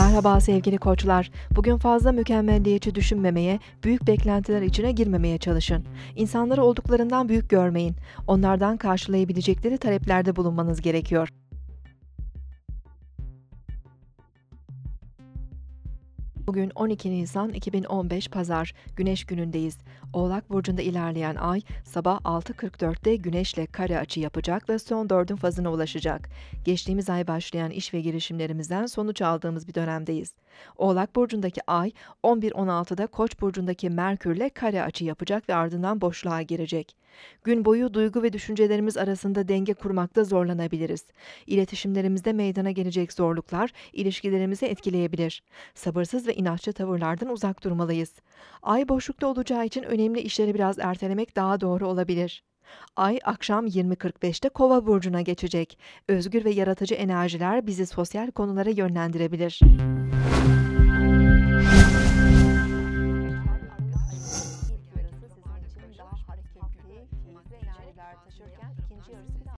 Merhaba sevgili koçlar. Bugün fazla mükemmelliyetçi düşünmemeye, büyük beklentiler içine girmemeye çalışın. İnsanları olduklarından büyük görmeyin. Onlardan karşılayabilecekleri taleplerde bulunmanız gerekiyor. Bugün 12 Nisan 2015 Pazar, Güneş günündeyiz. Oğlak Burcu'nda ilerleyen ay sabah 6.44'te Güneş'le kare açı yapacak ve son dördün fazına ulaşacak. Geçtiğimiz ay başlayan iş ve girişimlerimizden sonuç aldığımız bir dönemdeyiz. Oğlak Burcu'ndaki ay 11.16'da Koç Burcu'ndaki Merkür'le kare açı yapacak ve ardından boşluğa girecek. Gün boyu duygu ve düşüncelerimiz arasında denge kurmakta zorlanabiliriz. İletişimlerimizde meydana gelecek zorluklar ilişkilerimizi etkileyebilir. Sabırsız ve inatçı tavırlardan uzak durmalıyız. Ay boşlukta olacağı için önemli işleri biraz ertelemek daha doğru olabilir. Ay akşam 20.45'te Kova burcuna geçecek. Özgür ve yaratıcı enerjiler bizi sosyal konulara yönlendirebilir.